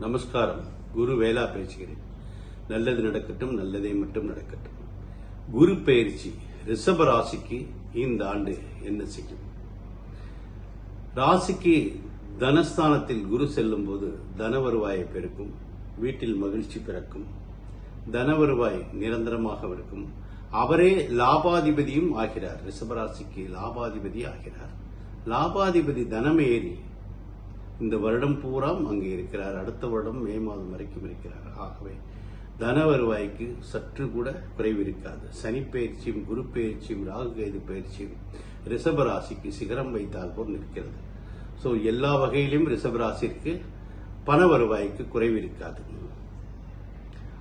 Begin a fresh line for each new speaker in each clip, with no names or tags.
நமஸ்காரம். குரு வேலா பேசுகிறேன். நல்லது நடக்கட்டும் நல்லதே மட்டும் நடக்கட்டும். குரு பயிற்சி ரிஷப ராசிக்கு இந்த ஆண்டு என்ன செய்யும்? ராசிக்கு தனஸ்தானத்தில் குரு செல்லும் போது தன வருவாயை பெருக்கும் வீட்டில் மகிழ்ச்சி பிறக்கும் தன வருவாய் நிரந்தரமாக இருக்கும். அவரே லாபாதிபதியும் ஆகிறார். ரிஷபராசிக்கு லாபாதிபதி ஆகிறார். லாபாதிபதி தனமேறி இந்த வருடம் பூராம் அங்கே இருக்கிறார். அடுத்த வருடம் மே மாதம் வரைக்கும் இருக்கிறார். ஆகவே தன வருவாய்க்கு சற்று கூட குறைவு இருக்காது. சனி பயிற்சியும் குரு பயிற்சியும் ராகு கேது பயிற்சியும் ரிஷபராசிக்கு சிகரம் வைத்தால் போல் நிற்கிறது. ஸோ எல்லா வகையிலும் ரிஷபராசிற்கு பண வருவாய்க்கு குறைவு இருக்காது.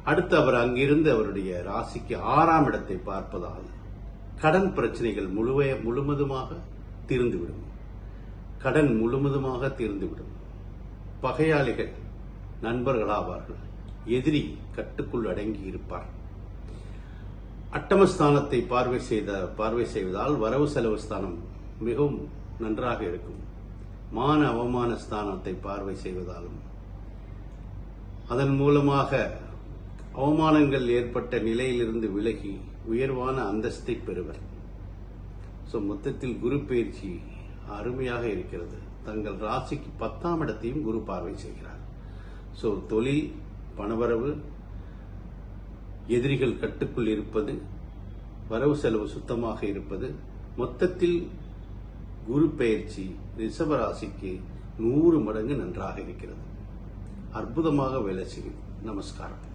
அடுத்து அவர் அங்கிருந்து அவருடைய ராசிக்கு ஆறாம் இடத்தை பார்ப்பதால் கடன் பிரச்சனைகள் முழுவைய முழுவதுமாக தீர்ந்துவிடும். கடன் முழுவதுமாக தீர்ந்துவிடும். பகையாளிகள் நண்பர்களாவார்கள். எதிரி கட்டுக்குள் அடங்கி இருப்பார் அட்டமஸ்தானத்தை பார்வை செய்த பார்வை செய்வதால் வரவு செலவு ஸ்தானம் மிகவும் நன்றாக இருக்கும். மான அவமான ஸ்தானத்தை பார்வை செய்வதாலும் அதன் மூலமாக அவமானங்கள் ஏற்பட்ட நிலையிலிருந்து விலகி உயர்வான அந்தஸ்தை பெறுவர். ஸோ மொத்தத்தில் குரு பயிற்சி அருமையாக இருக்கிறது. தங்கள் ராசிக்கு பத்தாம் இடத்தையும் குரு பார்வை செய்கிறார். ஸோ தொழில் பணவரவு எதிரிகள் கட்டுக்குள் இருப்பது வரவு செலவு சுத்தமாக இருப்பது மொத்தத்தில் குரு பெயர்ச்சி ரிஷபராசிக்கு நூறு மடங்கு நன்றாக இருக்கிறது. அற்புதமாக வேலை செய்யும். நமஸ்காரம்.